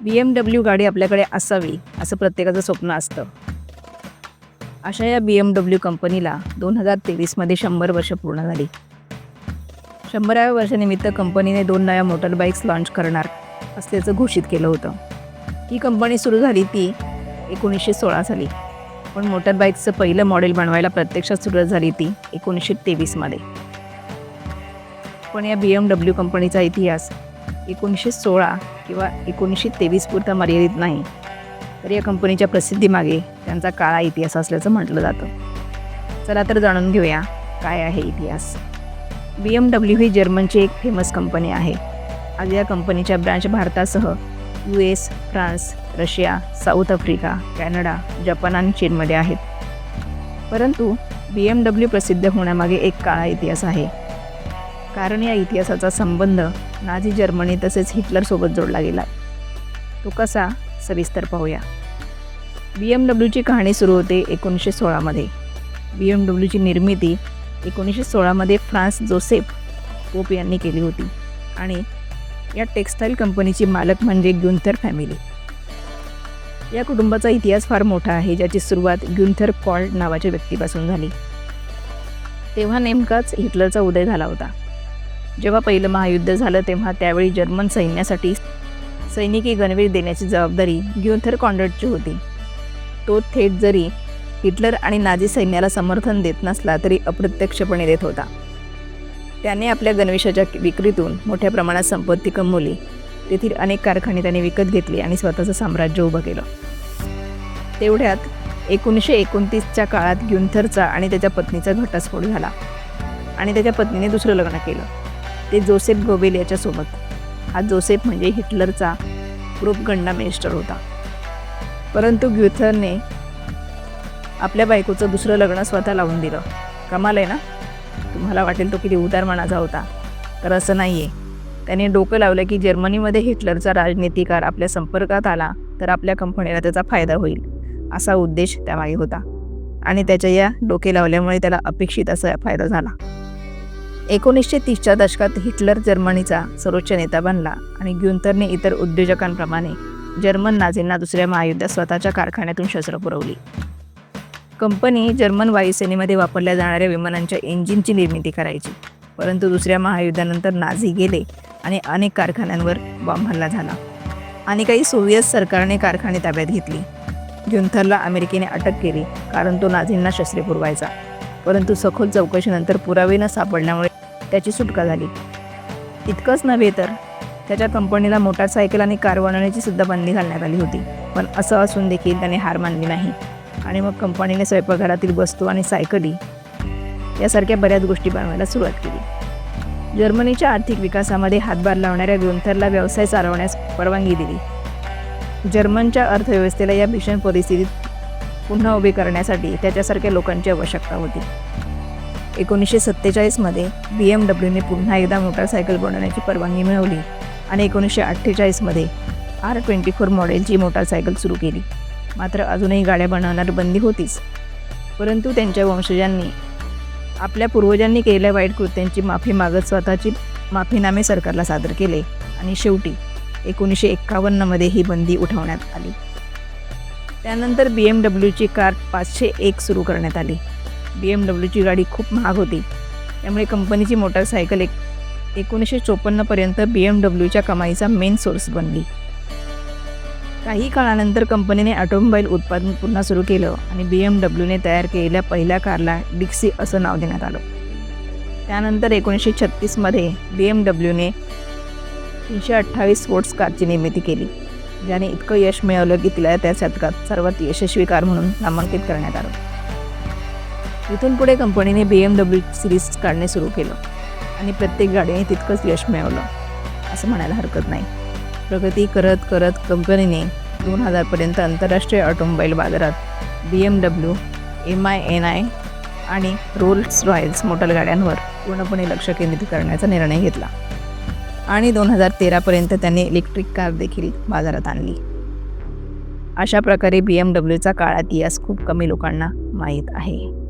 बी M W गाडी आपल्याकडे असावी असं प्रत्येकाचं स्वप्न असतं. अशा या बी एम डब्ल्यू कंपनीला दोन हजार तेवीसमध्ये शंभर वर्ष पूर्ण झाली. शंभराव्या वर्षानिमित्त कंपनीने दोन नव्या मोटर बाईक्स लॉन्च करणार असल्याचं घोषित केलं होतं. ही कंपनी सुरू झाली ती एकोणीसशे सोळा साली. पण मोटर बाईकचं पहिलं मॉडेल बनवायला प्रत्यक्षात सुरुवात झाली ती एकोणीसशे तेवीसमध्ये पण या बी एम डब्ल्यू कंपनीचा इतिहास एकोणीसशे सोळा किंवा एकोणीसशे तेवीसपुरता मर्यादित नाही तर या कंपनीच्या प्रसिद्धीमागे त्यांचा काळा इतिहास असल्याचं म्हटलं जातं. चला तर जाणून घेऊया काय आहे इतिहास. बी एम डब्ल्यू ही जर्मनची एक फेमस कंपनी आहे. आज या कंपनीच्या ब्रँच भारतासह U S France Russia South Africa Canada Japan आणि चीनमध्ये आहेत. परंतु बी एम डब्ल्यू प्रसिद्ध होण्यामागे एक काळा इतिहास आहे. कारण या इतिहासाचा संबंध नाझी जर्मनी तसेच हिटलरसोबत जोडला गेला. तो कसा? सविस्तर पाहूया. बी एम डब्ल्यूची कहाणी सुरू होते एकोणीसशे सोळामध्ये बी एम डब्ल्यूची निर्मिती एकोणीसशे सोळामध्ये फ्रान्स जोसेफ पोप यांनी केली होती आणि या टेक्स्टाईल कंपनीची मालक म्हणजे ग्युंथर फॅमिली. या कुटुंबाचा इतिहास फार मोठा आहे ज्याची सुरुवात ग्युंथर कॉल्ड नावाच्या व्यक्तीपासून झाली. तेव्हा नेमकाच हिटलरचा उदय झाला होता. जेव्हा पहिलं महायुद्ध झालं तेव्हा त्यावेळी जर्मन सैन्यासाठी सैनिकी गणवेश देण्याची जबाबदारी ग्युथर कॉन्डर्टची होती. तो थेट जरी हिटलर आणि नाझी सैन्याला समर्थन देत नसला तरी अप्रत्यक्षपणे देत होता. त्याने आपल्या गणवेशाच्या विक्रीतून मोठ्या प्रमाणात संपत्ती कमवली. तेथील अनेक कारखाने त्याने विकत घेतले आणि स्वतःचं साम्राज्य उभं केलं. तेवढ्यात एकोणीसशे एकोणतीसच्या काळात ग्युंथरचा आणि त्याच्या पत्नीचा घटस्फोट झाला आणि त्याच्या पत्नीने दुसरं लग्न केलं. ते जोसेफ गोबेल याच्यासोबत. हा जोसेफ म्हणजे हिटलरचा ग्रुप गंडा मिनिस्टर होता. परंतु ग्युथरने आपल्या बायकोचं दुसरं लग्न स्वतः लावून दिलं. कमाल आहे ना? तुम्हाला वाटेल तो किती उदार मनाचा होता. तर असं नाही आहे त्याने डोकं लावलं की जर्मनीमध्ये हिटलरचा राजनीतिकार आपल्या संपर्कात आला तर आपल्या कंपनीला त्याचा फायदा होईल असा उद्देश त्यामागे होता. आणि त्याच्या या डोके लावल्यामुळे त्याला अपेक्षित असा फायदा झाला. एकोणीसशे तीसच्या दशकात हिटलर जर्मनीचा सर्वोच्च नेता बनला आणि ग्युंथरने इतर उद्योजकांप्रमाणे जर्मन नाझींना दुसऱ्या महायुद्धात स्वतःच्या कारखान्यातून शस्त्र पुरवली. कंपनी जर्मन वायुसेनेमध्ये वापरल्या जाणाऱ्या विमानांच्या इंजिनची निर्मिती करायची परंतु दुसऱ्या महायुद्धानंतर नाझी गेले आणि अनेक कारखान्यांवर बॉम्ब हल्ला झाला. आणि काही सोव्हिएत सरकारने कारखाने ताब्यात घेतली. ग्युंथरला अमेरिकेने अटक केली कारण तो नाझींना शस्त्रे पुरवायचा. परंतु सखोल चौकशीनंतर पुरावे न सापडल्यामुळे त्याची सुटका झाली. इतकंच नव्हे तर त्याच्या कंपनीला मोटारसायकल आणि कार बनवण्याची सुद्धा बंदी घालण्यात आली होती. पण असं असून देखील त्याने हार मानली नाही. आणि मग कंपनीने स्वयंपाकघरातील वस्तू आणि सायकली यासारख्या बऱ्याच गोष्टी बनवायला सुरुवात केली. जर्मनीच्या आर्थिक विकासामध्ये हातभार लावणाऱ्या ग्युंथरला व्यवसाय चालवण्यास परवानगी दिली. जर्मनच्या अर्थव्यवस्थेला या भीषण परिस्थितीत पुन्हा उभी करण्यासाठी त्याच्यासारख्या लोकांची आवश्यकता होती. एकोणीसशे सत्तेचाळीसमध्ये बी एम डब्ल्यूने पुन्हा एकदा मोटारसायकल बनवण्याची परवानगी मिळवली आणि एकोणीसशे अठ्ठेचाळीसमध्ये आर ट्वेंटी फोर मॉडेलची मोटारसायकल सुरू केली. मात्र अजूनही गाड्या बनवणार बंदी होतीच. परंतु त्यांच्या वंशजांनी आपल्या पूर्वजांनी केलेल्या वाईट कृत्यांची माफी मागत स्वतःची माफीनामे सरकारला सादर केले आणि शेवटी एकोणीसशे एक्कावन्नमध्ये ही बंदी उठवण्यात आली. त्यानंतर बी एम डब्ल्यूची कार पाचशे एक सुरू करण्यात आली. बी एम डब्ल्यूची गाडी खूप महाग होती. त्यामुळे कंपनीची मोटारसायकल एक एकोणीसशे चोपन्नपर्यंत बी एम डब्ल्यूच्या कमाईचा मेन सोर्स बनली. काही काळानंतर कंपनीने ऑटोमोबाईल उत्पादन पुन्हा सुरू केलं आणि बी एम डब्ल्यूने तयार केलेल्या पहिल्या कारला डिक्सी असं नाव देण्यात आलं. त्यानंतर एकोणीसशे छत्तीसमध्ये बी एम डब्ल्यूने तीनशे अठ्ठावीस स्पोर्ट्स कारची निर्मिती केली ज्याने इतकं यश मिळवलं की तिला त्या शतकात सर्वात यशस्वी कार म्हणून नामांकित करण्यात आलं. इथून पुढे कंपनीने बी एम डब्ल्यू सिरीज काढणे सुरू केलं. आणि प्रत्येक गाडीने तितकंच यश मिळवलं. असं म्हणायला हरकत नाही. प्रगती करत करत कंपनीने दोन हजारपर्यंत आंतरराष्ट्रीय ऑटोमोबाईल बाजारात B M W M I N I आणि रोल्स रॉयल्स मोटर गाड्यांवर पूर्णपणे लक्ष केंद्रित करण्याचा निर्णय घेतला. आणि दोन हजार तेरापर्यंत त्यांनी इलेक्ट्रिक कार देखील बाजारात आणली. अशा प्रकारे बी एम डब्ल्यूचा काळ इतिहास खूप कमी लोकांना माहीत आहे.